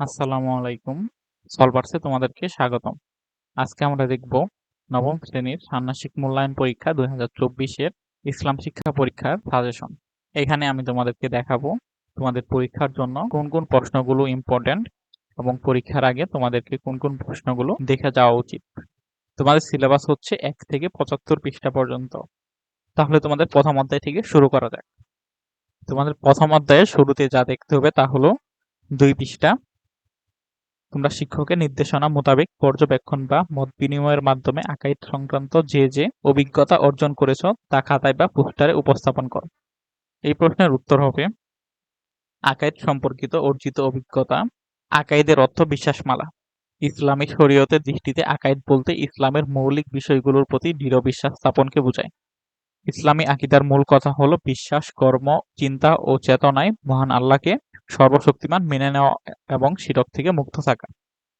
আসসালামু আলাইকুম। সলভার্সে তোমাদেরকে স্বাগতম। আজকে আমরা দেখব নবম শ্রেণির ষান্মাসিক মূল্যায়ন পরীক্ষা দুই হাজার চব্বিশের ইসলাম শিক্ষা পরীক্ষার সাজেশন এখানে আমি তোমাদেরকে দেখাবো তোমাদের পরীক্ষার জন্য কোন কোন প্রশ্নগুলো ইম্পর্টেন্ট এবং পরীক্ষার আগে তোমাদেরকে কোন কোন প্রশ্নগুলো দেখে যাওয়া উচিত। তোমাদের সিলেবাস হচ্ছে এক থেকে পঁচাত্তর পৃষ্ঠা পর্যন্ত। তাহলে তোমাদের প্রথম অধ্যায় থেকে শুরু করা যাক। তোমাদের প্রথম অধ্যায়ের শুরুতে যা দেখতে হবে তা হলো দুই পৃষ্ঠা তোমরা শিক্ষকের নির্দেশনা মোতাবেক পর্যবেক্ষণ বা মত বিনিময়ের মাধ্যমে আকাইদ সংক্রান্ত যে যে অভিজ্ঞতা অর্জন করেছ তা খাতায় বা পোস্টারে উপস্থাপন করো। এই প্রশ্নের উত্তর হবে আকাইদ সম্পর্কিত অর্জিত অভিজ্ঞতা, আকাইদের অর্থ বিশ্বাসমালা। ইসলামী শরীয়তের দৃষ্টিতে আকাইদ বলতে ইসলামের মৌলিক বিষয়গুলোর প্রতি দৃঢ় বিশ্বাস স্থাপনকে বোঝায়। ইসলামী আকিদার মূল কথা হলো বিশ্বাস, কর্ম, চিন্তা ও চেতনায় মহান আল্লাহকে সর্বশক্তিমান মেনে নেওয়া এবং শিরক থেকে মুক্ত থাকা।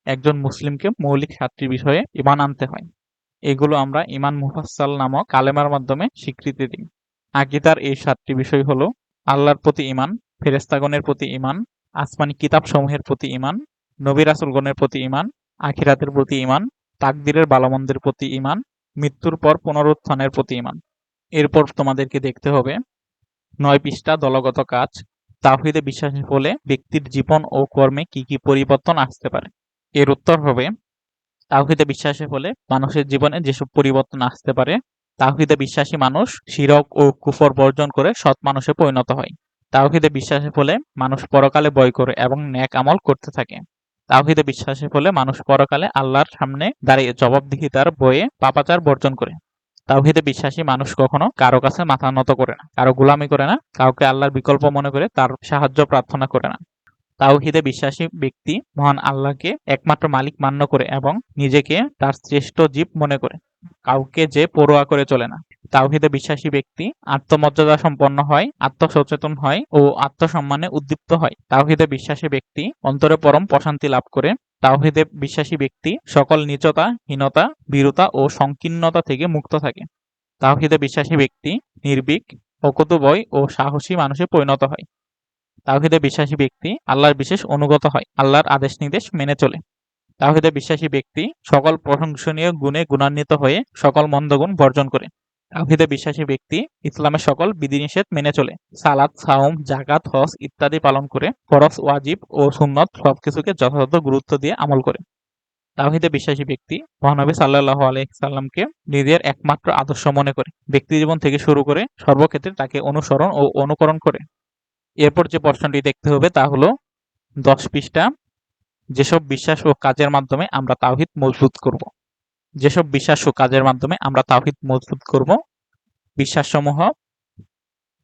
একজন মুসলিমকে মৌলিক সাতটি বিষয়ে ইমান আনতে হয়। এগুলো আমরা ইমান মুফাসাল নামক কালেমার মাধ্যমে স্বীকৃতি দিই। আকিদার এই সাতটি বিষয় হল, আল্লাহর প্রতি ইমান ফেরেস্তাগণের প্রতি ইমান আসমানি কিতাব সমূহের প্রতি ইমান নবী রাসুলগণের প্রতি ইমান আখিরাতের প্রতি ইমান তাকদিরের বালমন্দের প্রতি ইমান মৃত্যুর পর পুনরুত্থানের প্রতি ইমান এরপর তোমাদেরকে দেখতে হবে, নয় পৃষ্ঠা দলগত কাজ তাওহিদে বিশ্বাসের ফলে ব্যক্তির জীবন ও কর্মে কি কি পরিবর্তন আসতে পারে? এর উত্তর হবে, তাওহিদে বিশ্বাসের ফলে মানুষের জীবনে যেসব পরিবর্তন আসতে পারে, তাওহিদে বিশ্বাসী মানুষ শিরক ও কুফর বর্জন করে সৎ মানুষে পরিণত হয়। তাওহিদে বিশ্বাসের ফলে মানুষ পরকালে বয় করে এবং ন্যাক আমল করতে থাকে। তাওহিদে বিশ্বাসের ফলে মানুষ পরকালে আল্লাহর সামনে দাঁড়িয়ে জবাবদিহিতার বয়ে পাপাচার বর্জন করে। তাওহিদে বিশ্বাসী মানুষ কখনো কারও কাছে মাথা নত করে না, কারও গোলামি করে না, কাউকে আল্লাহর বিকল্প মনে করে তার সাহায্য প্রার্থনা করে না। তাওহিদে বিশ্বাসী ব্যক্তি মহান আল্লাহকে একমাত্র মালিক মান্য করে এবং নিজেকে তার শ্রেষ্ঠ জীব মনে করে, কাউকে যে পড়োয়া করে চলে না। তাওহিদে বিশ্বাসী ব্যক্তি আত্মমর্যাদা সম্পন্ন হয়, আত্মসচেতন হয় ও আত্মসম্মানে উদ্দীপ্ত হয়। তাওহিদে বিশ্বাসী ব্যক্তি অন্তরে পরম প্রশান্তি লাভ করে তাওহিদে বিশ্বাসী ব্যক্তি সকল নিচতা, হীনতা বীরতা ও সংকীর্ণতা থেকে মুক্ত থাকে। তাওহিদে বিশ্বাসী ব্যক্তি নির্ভীক, অকুতভয় ও সাহসী মানুষে পরিণত হয়। তাওহিদে বিশ্বাসী ব্যক্তি আল্লাহর বিশেষ অনুগত হয়, আল্লাহর আদেশ নির্দেশ মেনে চলে। তাওহিদে বিশ্বাসী ব্যক্তি সকল প্রশংসনীয় গুণে গুণান্বিত হয়ে সকল মন্দগুণ বর্জন করে। তাওহিদে বিশ্বাসী ব্যক্তি ইসলামের সকল বিধিনিষেধ মেনে চলে। সালাত সাওম জাকাত হজ ইত্যাদি পালন করে ফরজ, ওয়াজিব ও সুন্নত সবকিছুকে যথাযথ গুরুত্ব দিয়ে আমল করে। তাওহিদে বিশ্বাসী ব্যক্তি মহানবী সাল্লাহ আলাইসাল্লামকে নিজের একমাত্র আদর্শ মনে করে। ব্যক্তি জীবন থেকে শুরু করে সর্বক্ষেত্রে তাকে অনুসরণ ও অনুকরণ করে। এরপর যে প্রশ্নটি দেখতে হবে তা হলো, দশ পৃষ্ঠা, যেসব বিশ্বাস ও কাজের মাধ্যমে আমরা তাওহিদ মজবুত করব। যেসব বিশ্বাস ও কাজের মাধ্যমে আমরা তাওহিদ মজবুত করব, বিশ্বাসসমূহ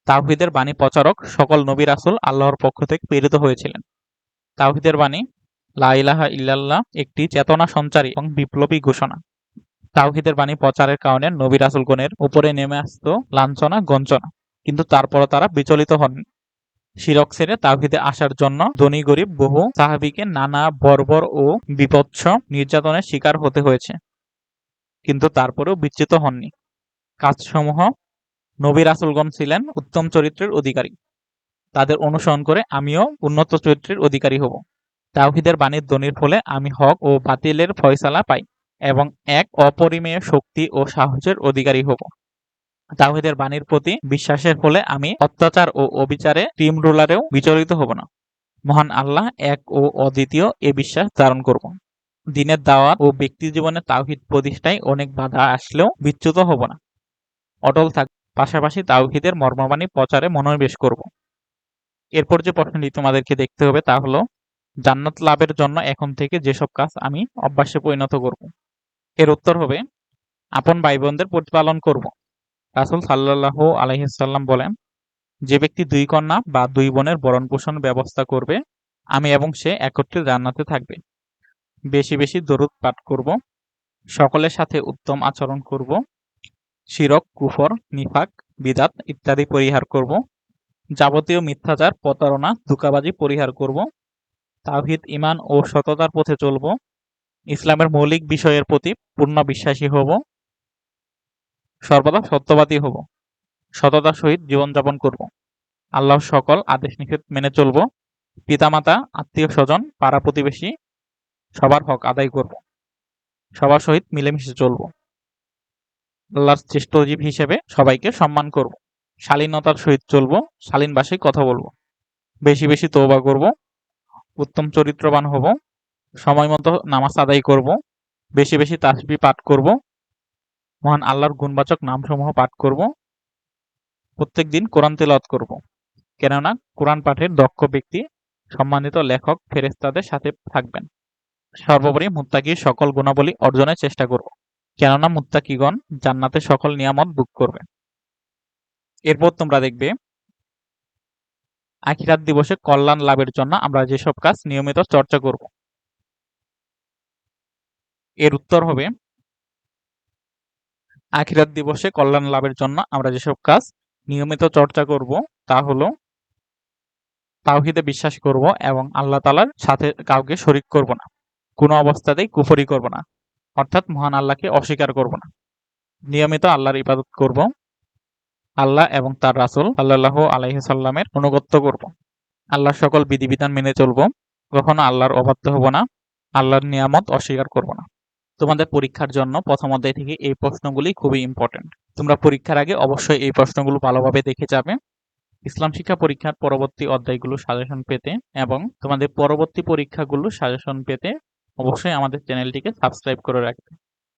তাওহিদের বাণী প্রচারক সকল নবী রাসুল আল্লাহর পক্ষ থেকে প্রেরিত হয়েছিলেন। তাওহিদের বাণী লাইলাহা ইল্লাল্লাহ একটি চেতনা সঞ্চারী এবং বিপ্লবী ঘোষণা। তাওহিদের বাণী প্রচারের কারণে নবী রাসুলগণের উপরে নেমে আসত লাঞ্ছনা গঞ্চনা কিন্তু তারপরও তারা বিচলিত হন। শিরক ছেড়ে তাওহিদে আসার জন্য ধনী, গরিব, বহু সাহাবিকে নানা বর্বর ও বিপৎস নির্যাতনের শিকার হতে হয়েছে। কিন্তু তারপরেও বিচ্যুত হননি। কাজসমূহ নবী রাসুলগণ ছিলেন উত্তম চরিত্রের অধিকারী। তাদের অনুসরণ করে আমিও উন্নত চরিত্রের অধিকারী হব। তাওহিদের বাণীর ধ্বনির ফলে আমি হক ও বাতিলের ফয়সালা পাই এবং এক অপরিমেয় শক্তি ও সাহসের অধিকারী হব। তাওহিদের বাণীর প্রতি বিশ্বাসের ফলে আমি অত্যাচার ও অবিচারে টিম রোলারেও বিচলিত হব না। মহান আল্লাহ এক ও অদ্বিতীয় এ বিশ্বাস ধারণ করব। দিনের দাওয়াত ও ব্যক্তি জীবনে তাওহিদ প্রতিষ্ঠায় অনেক বাধা আসলেও বিচ্যুত হব না। অটল থাক, পাশাপাশি তাওহিদের মর্মবাণী প্রচারে মনোনিবেশ করব। এরপর যে প্রশ্নটি তোমাদেরকে দেখতে হবে তা হলো, জান্নাত লাভের জন্য এখন থেকে যেসব কাজ আমি অভ্যাসে পরিণত করব। এর উত্তর হবে, আপন ভাই বোনদের প্রতিপালন করব। রাসুল সাল্লাহ আলহিসাল্লাম বলেন, যে ব্যক্তি দুই কন্যা বা দুই বোনের বরণ পোষণ ব্যবস্থা করবে, আমি এবং সে একত্রে জান্নাতে থাকবে। বেশি বেশি দরুদ পাঠ করব, সকলের সাথে উত্তম আচরণ করব, শিরক, কুফর, নিফাক, বিদাত ইত্যাদি পরিহার করব, যাবতীয় মিথ্যাচার, প্রতারণা, ধোকাবাজি পরিহার করব, তাওহিদ ইমান ও সততার পথে চলব, ইসলামের মৌলিক বিষয়ের প্রতি পূর্ণ বিশ্বাসী হব, সর্বদা সত্যবাদী হব সততার সহিত জীবনযাপন করব আল্লাহ সকল আদেশ নিষেধ মেনে চলব, পিতামাতা, আত্মীয় স্বজন, পাড়া প্রতিবেশী সবার হক আদায় করব। সবার সহিত মিলেমিশে চলব। আল্লাহর শ্রেষ্ঠ জীব হিসেবে সবাইকে সম্মান করব। শালীনতার সহিত চলব, শালীন ভাষায় কথা বলব। বেশি বেশি তওবা করব, উত্তম চরিত্রবান হব, সময় মতো নামাজ আদায় করব, বেশি বেশি তাসবি পাঠ করব, মহান আল্লাহর গুণবাচক নামসমূহ পাঠ করব, প্রত্যেক দিন কোরআন তেলাওয়াত করব। কেননা কোরআন পাঠের দক্ষ ব্যক্তি, সম্মানিত লেখক ফেরেস্তাদের সাথে থাকবেন। সর্বোপরি মুত্তাকির সকল গুণাবলী অর্জনের চেষ্টা করব। কেননা মুত্তাকিগণ জান্নাতে সকল নিয়ামত বুক করবে। এরপর তোমরা দেখবে, আখিরাত দিবসে কল্যাণ লাভের জন্য আমরা যেসব কাজ নিয়মিত চর্চা করব। এর উত্তর হবে, আখিরাত দিবসে কল্যাণ লাভের জন্য আমরা যেসব কাজ নিয়মিত চর্চা করব তা হলো, তাওহিদে বিশ্বাস করব এবং আল্লাহ তালার সাথে কাউকে শরিক করব না। কোনো অবস্থাতেই কুফরি করব না। অর্থাৎ মহান আল্লাহকে অস্বীকার করব না। নিয়মিত আল্লাহর ইবাদত করব। আল্লাহ এবং তার রাসুল আল্লাহ আলাইসাল্লামের অনুগত্য করব। আল্লাহর সকল বিধিবিধান মেনে চলব। কখনো আল্লাহর অবাধ্য হব না। আল্লাহর নিয়ামত অস্বীকার করব না। তোমাদের পরীক্ষার জন্য প্রথম অধ্যায় থেকে এই প্রশ্নগুলি খুবই ইম্পর্টেন্ট তোমরা পরীক্ষার আগে অবশ্যই এই প্রশ্নগুলো ভালোভাবে দেখে যাবে। ইসলাম শিক্ষা পরীক্ষার পরবর্তী অধ্যায়গুলো সাজেশন পেতে এবং তোমাদের পরবর্তী পরীক্ষাগুলো সাজেশন পেতে অবশ্যই আমাদের চ্যানেলটিকে সাবস্ক্রাইব করে রাখবে